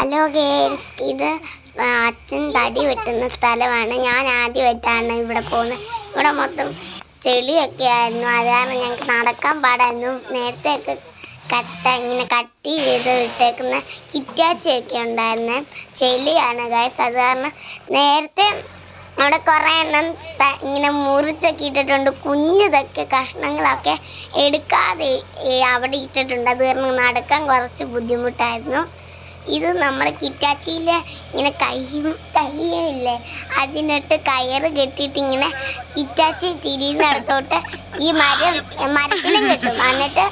Hello girls ഇത് അച്ഛൻ തടി വെട്ടുന്ന സ്ഥലമാണ്. ഞാൻ ആദ്യമായിട്ടാണ് ഇവിടെ പോകുന്നത്. ഇവിടെ മൊത്തം ചെളിയൊക്കെ ആയിരുന്നു. അത് കാരണം ഞങ്ങൾക്ക് നടക്കാൻ പാടായിരുന്നു. നേരത്തെ ഒക്കെ കട്ട ഇങ്ങനെ കട്ടി ചെയ്ത് വിട്ടേക്കുന്ന കിറ്റാച്ചയൊക്കെ ഉണ്ടായിരുന്നു. ചെളിയാണ് ഗൈസ് അത് കാരണം നേരത്തെ അവിടെ കുറേ എണ്ണം ഇങ്ങനെ മുറിച്ചൊക്കെ ഇട്ടിട്ടുണ്ട്. കുഞ്ഞതൊക്കെ കഷ്ണങ്ങളൊക്കെ എടുക്കാതെ അവിടെ ഇട്ടിട്ടുണ്ട്. അത് കാരണം നടക്കാൻ കുറച്ച് ബുദ്ധിമുട്ടായിരുന്നു. ഇത് നമ്മുടെ കിറ്റാച്ചിയിലെ ഇങ്ങനെ കൈ കൈയില്ലേ അതിനിട്ട് കയറ് കെട്ടിയിട്ട് ഇങ്ങനെ കിറ്റാച്ചി തിരിയുന്നിടത്തോട്ട് ഈ മരം മരത്തിലും കെട്ടും. എന്നിട്ട്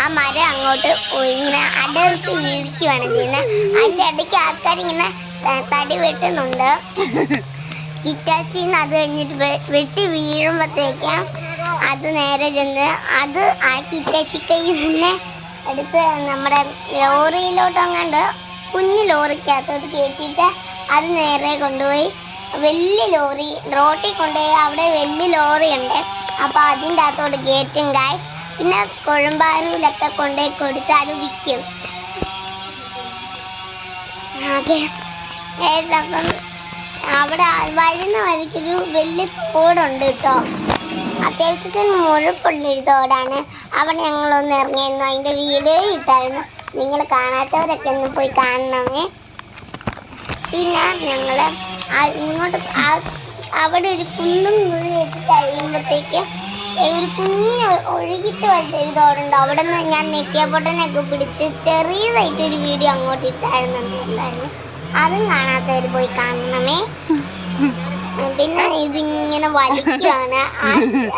ആ മരം അങ്ങോട്ട് ഇങ്ങനെ അടർത്തി വീഴ്ചയാണ് ചെയ്യുന്നത്. അതിന്റെ ഇടയ്ക്ക് ആൾക്കാർ ഇങ്ങനെ തടി വെട്ടുന്നുണ്ട്. കിറ്റാച്ചിന്ന് അത് കഴിഞ്ഞിട്ട് വെട്ടി വീഴുമ്പോഴത്തേക്കാം അത് നേരെ ചെന്ന് അത് ആ കിറ്റാച്ചിക്കൈ തന്നെ എടുത്ത് നമ്മുടെ ലോറിയിലോട്ട് അങ്ങാണ്ട് കുഞ്ഞു ലോറിക്കകത്തോട്ട് കയറ്റിയിട്ട് അത് നേരെ കൊണ്ടുപോയി. വലിയ ലോറി റോട്ടിൽ കൊണ്ടുപോയി അവിടെ വലിയ ലോറി ഉണ്ട് അപ്പോൾ അതിന്റെ അകത്തോട്ട് കയറ്റും ഗായ്സ് പിന്നെ കുഴമ്പാരൂലൊക്കെ കൊണ്ടുപോയി കൊടുത്ത് അത് വിൽക്കും. ഏത് അപ്പം അവിടെ വരുന്ന വഴിക്കൊരു വലിയ തോടുണ്ട് കേട്ടോ. അത്യാവശ്യത്തിന് മുഴുപ്പുള്ളൊരു തോടാണ് അവിടെ ഞങ്ങളൊന്ന് ഇറങ്ങിയിരുന്നു അതിന്റെ വീഡിയോ ഇട്ടായിരുന്നു. നിങ്ങൾ കാണാത്തവരൊക്കെ ഒന്ന് പോയി കാണണമേ. പിന്നെ ഞങ്ങൾ ഇങ്ങോട്ട് അവിടെ ഒരു കുന്നും കുഴിയൊക്കെ കഴിയുമ്പോഴത്തേക്ക് ഒരു കുഞ്ഞ് ഒഴുകിട്ട് ഒരു തോടുണ്ട് അവിടെ നിന്ന് ഞാൻ നെറ്റിയപ്പൊട്ടനൊക്കെ പിടിച്ച് ചെറിയതായിട്ട് ഒരു വീഡിയോ അങ്ങോട്ട് ഇട്ടായിരുന്നു. അതും കാണാത്തവർ പോയി കാണണമേ. വലിക്കുകയാണ്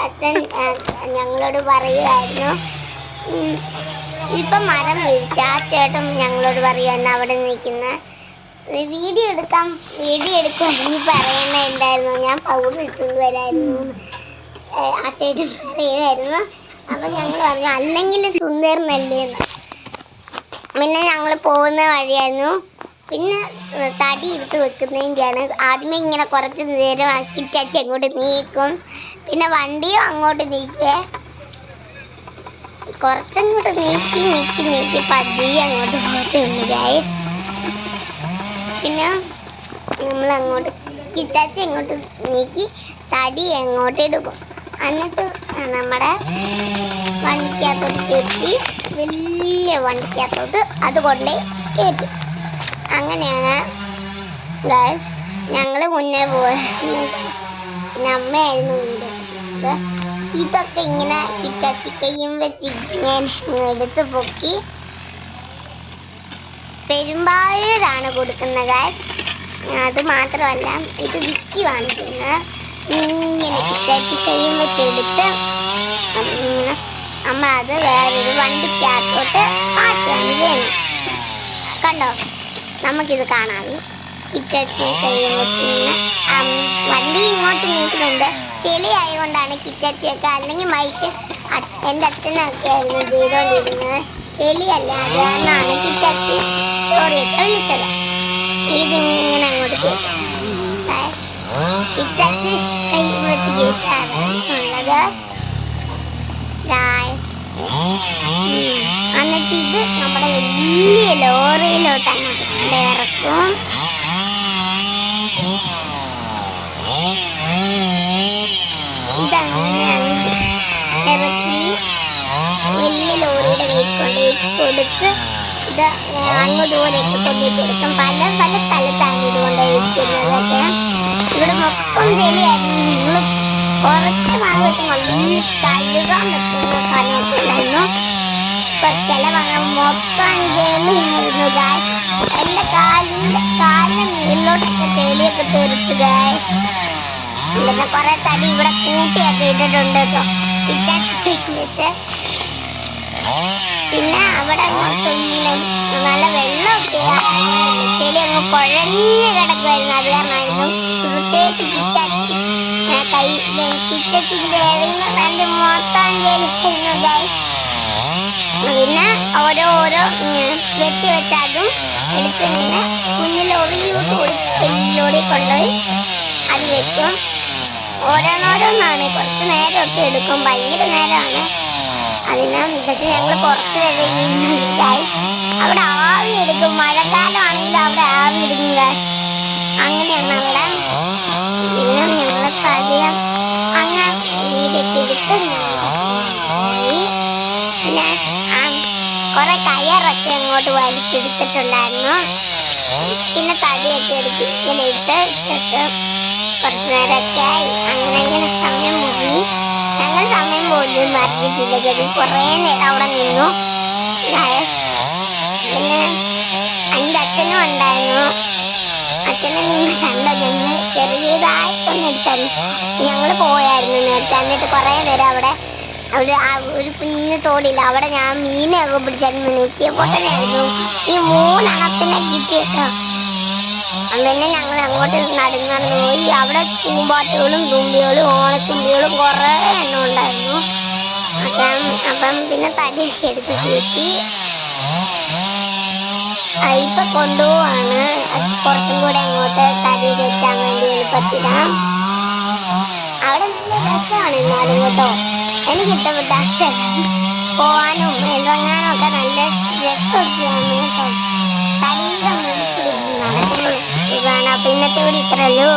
അച്ഛൻ ഞങ്ങളോട് പറയുമായിരുന്നു ഇപ്പം മരം വീഴ്ച. ആ ചേട്ടൻ ഞങ്ങളോട് പറയുമായിരുന്നു അവിടെ നിൽക്കുന്ന. വീഡിയോ എടുക്കാൻ വീഡിയോ എടുക്കുവാണെങ്കിൽ പറയണുണ്ടായിരുന്നു ഞാൻ പൗഡർ ഇട്ടുകൊണ്ട് വരായിരുന്നു. ആ ചേട്ടൻ പറയുമായിരുന്നു അപ്പം ഞങ്ങൾ പറഞ്ഞു അല്ലെങ്കിൽ സുന്ദരനല്ലേ പിന്നെ ഞങ്ങൾ പോകുന്ന വഴിയായിരുന്നു. പിന്നെ തടി എടുത്ത് വെക്കുന്നതിന്റെയാണ് ആദ്യമേ ഇങ്ങനെ കുറച്ച് നേരം കിറ്റച്ച് അങ്ങോട്ട് നീക്കും. പിന്നെ വണ്ടിയും അങ്ങോട്ട് നീക്കുവേ. കുറച്ചങ്ങോട്ട് നീക്കി നീക്കി നീക്കി പതിയെ അങ്ങോട്ട് പോകത്തുള്ളൂ പിന്നെ നമ്മൾ അങ്ങോട്ട് കിറ്റാച്ചി അങ്ങോട്ട് നീക്കി തടി അങ്ങോട്ട് എടുക്കും. എന്നിട്ട് നമ്മുടെ വണ്ടിക്കകത്തോട്ട് കയറ്റി വലിയ വണ്ടിക്കകത്തോട്ട് അത് കയറ്റും. അങ്ങനെയാണ്. ഗൈസ് ഞങ്ങൾ മുന്നേ പോയത് പിന്നെ അമ്മയായിരുന്നു വീട്. ഇതൊക്കെ ഇങ്ങനെ കിറ്റാച്ചിക്കയും വെച്ച് ഇങ്ങനെ എടുത്ത് പൊക്കി പെരുമ്പാഴൂരാണ് കൊടുക്കുന്നത് ഗൈസ് അത് മാത്രമല്ല ഇത് വിക്കി ചെയ്യുന്നത്. ഇങ്ങനെ കിറ്റാച്ചിക്കയും വെച്ചെടുത്ത് ഇങ്ങനെ നമ്മളത് വേറൊരു വണ്ടിക്കകത്തോട്ട് മാറ്റുകയാണ് ചെയ്യുന്നത്. കണ്ടോ? നമുക്കിത് കാണാവി. കിറ്റച്ചി കൈയും വെച്ച് ഇങ്ങനെ അം, വണ്ടി ഇങ്ങോട്ട് നീക്കുന്നുണ്ട്. ചെളി ആയതുകൊണ്ടാണ് കിറ്റച്ചിയൊക്കെ അല്ലെങ്കിൽ മനുഷ്യൻ എന്റെ അച്ഛനൊക്കെ ആയിരുന്നു ചെയ്തുകൊണ്ടിരുന്നത്. ചെളിയല്ല അത് കാരണമാണ് കിറ്റച്ചി. ലോറിയൊക്കെ വിളിച്ചത്. ഇതിങ്ങനെ അങ്ങോട്ട് കിറ്റച്ചി കൈ വെച്ച് കേട്ടാണ് ഉള്ളത്. ഗായ്സ് എന്നിട്ട് ഇത് നമ്മുടെ വലിയ ലോറിയിലോട്ടാണ് കൊണ്ട് ഇറക്കും. ഇറക്കി വലിയ ലോറിയുടെ കയ്യിൽ കൊണ്ട് കൊടുത്ത് ഇത് അങ്ങ് ദൂരേക്ക് കൊണ്ടുപോയി കൊടുക്കും. പല പല സ്ഥലത്താണ് ഇത് കൊണ്ടുപോയിരിക്കുന്നതൊക്കെ ഇവിടെ മൊത്തം ചെളിയായിരുന്നു ഞങ്ങൾ കുറച്ച് ഭാഗത്ത് നല്ല കഴുകാൻ സ്ഥലമൊക്കെ ഉണ്ടായിരുന്നു ഇപ്പൊ ചില ഭാഗം മൊത്തം ചെളിയായിരുന്നു ഗായ് എന്റെ കാലിന്റെ കാലിന് മുകളിലോട്ടൊക്കെ ഗായ് പിന്നെ കുറെ തടി ഇവിടെ കൂട്ടിയൊക്കെ ഇട്ടിട്ടുണ്ട് കേട്ടോ. ഇറ്റാച്ചിക്ക് പിന്നെ അവിടെ നല്ല വെള്ളമൊക്കെ ചെടി അങ്ങ് കുഴഞ്ഞ് കിടക്കുമായിരുന്നു അത് കാരണമായിരുന്നു പ്രത്യേകിച്ച് കൈ കിറ്റച്ചിന്റെ നല്ല മൊത്തം ഗൈസ് പിന്നെ ഓരോ ഓരോ വെട്ടി വെച്ചതും ഇങ്ങനെ കുഞ്ഞു കൊടുത്ത് വലിയ ലോറി കൊണ്ടുപോയി അത് വെക്കും. ഓരോന്നോരോന്നാണ്. കുറച്ച് നേരമൊക്കെ എടുക്കും. ഭയങ്കര നേരമാണ്. അതിന് പക്ഷെ ഞങ്ങൾ പുറത്ത് വരികയായി അവിടെ ആവി എടുക്കും മഴക്കാലമാണെങ്കിൽ അവിടെ guys. അങ്ങനെയാണ് അവിടെ പിന്നെ ഞങ്ങൾ പതിയെ അങ്ങനെ വീടൊക്കെ എടുത്ത് ഞങ്ങൾ പോയി പിന്നെ ആ, കുറെ കയറൊക്കെ അങ്ങോട്ട് പിന്നെ തടിയൊക്കെ എടുത്ത് ഇങ്ങനെ ഇട്ട് ഇട്ടിട്ട് കുറച്ച് നേരമൊക്കെ ആയി. അങ്ങനെ ഇങ്ങനെ സമയം പോയി. ഞങ്ങൾ സമയം പോലും അറിഞ്ഞിട്ടില്ല ചെടി കുറേ നേരം അവിടെ നിന്നു. പിന്നെ എന്റെ അച്ഛനും ഉണ്ടായിരുന്നു. അച്ഛനെ നിങ്ങൾ കണ്ടോ? ഞങ്ങൾ ചെറിയതായിട്ടൊന്നെടുത്തായിരുന്നു ഞങ്ങൾ പോയായിരുന്നു നേരത്തെ. എന്നിട്ട് കുറേ നേരം അവിടെ അവിടെ ഒരു കുഞ്ഞു തോടില്ല. അവിടെ ഞാൻ മീനൊക്കെ പിടിച്ചായിരുന്നു നെറ്റിയ പൊട്ടനായിരുന്നു ഈ മൂന്നെണ്ണത്തിനെ കിട്ടിയിട്ടോ. അന്നെ ഞങ്ങൾ അങ്ങോട്ട് നടന്ന് പോയി. അവിടെ പൂമ്പാറ്റകളും തുമ്പികളും ഓണത്തുമ്പികളും കുറേ എണ്ണം ഉണ്ടായിരുന്നു. അപ്പം അപ്പം പിന്നെ തടിയൊക്കെ എടുത്ത് കയറ്റി. ആ, കൊണ്ടുപോവാണ്. കുറച്ചും കൂടെ അങ്ങോട്ട് തടി കയറ്റാൻ വേണ്ടി എളുപ്പത്തിലാണ് അവിടെ നല്ല രസമാണ് എന്നാലും കേട്ടോ. എനിക്ക് ഇഷ്ടപ്പെട്ട സ്ഥലം പോവാനും ഇറങ്ങാനും ഒക്കെ നല്ല രസമൊക്കെയാണ് കേട്ടോ. മുകളിൽ നടക്കുമ്പോൾ ഇതാണ് അപ്പൊ ഇന്നത്തെ ഇവിടെ ഇത്രയുള്ളൂ